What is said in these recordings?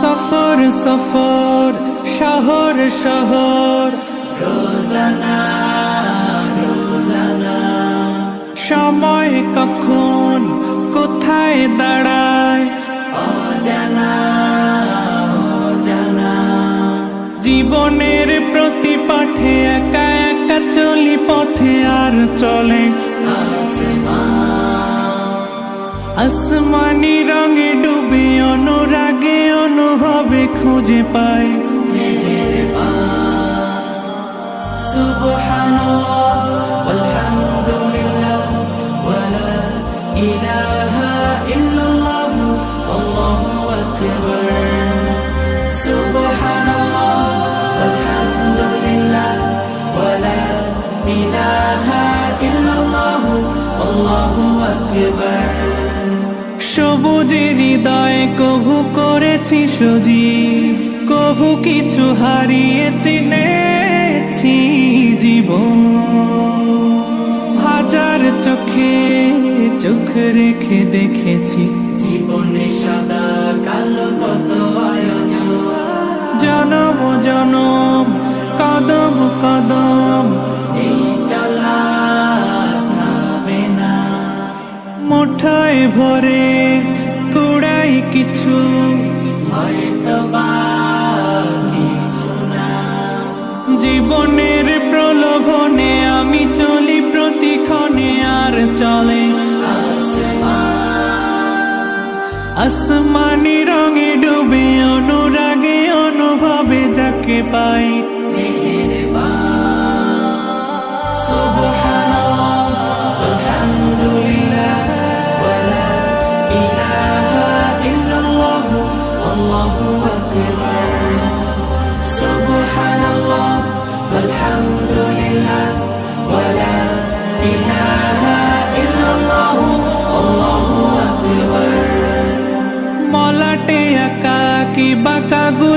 সফর সফর শহর শহর। রোজানা সময় কখন কোথায় দাঁড়ায়? অজানা। জীবনের পাঠে একা একা চলি পথে আর চলে। আসমানি রঙে ডুবে অনুরাগে অনুভবে খুঁজে পাই। সবুজের হৃদয়ে কভু করেছি সজীব কভু কিছু হারিয়ে চিনেছি জীবন। হাজার চোখে চোখ রেখে দেখেছি জীবনে সাদা কালো কত আয়োজন। জনম জনম কদম কদম মুঠোয় ভরে কুড়াই কিছু। জীবনের প্রলোভনে আমি চলি প্রতিক্ষণে আর চলে। আসমানি রঙে ডুবে অনুরাগে অনুভবে যাকে পাই।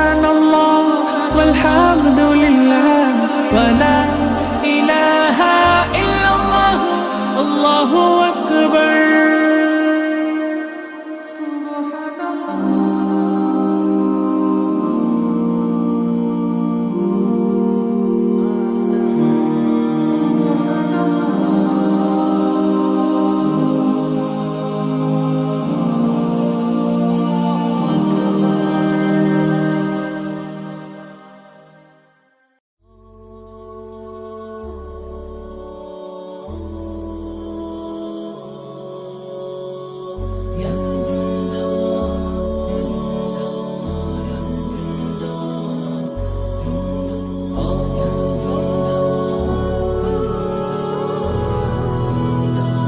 সুবহানাল্লাহ ওয়ালহামদুলিল্লাহ ওয়ালা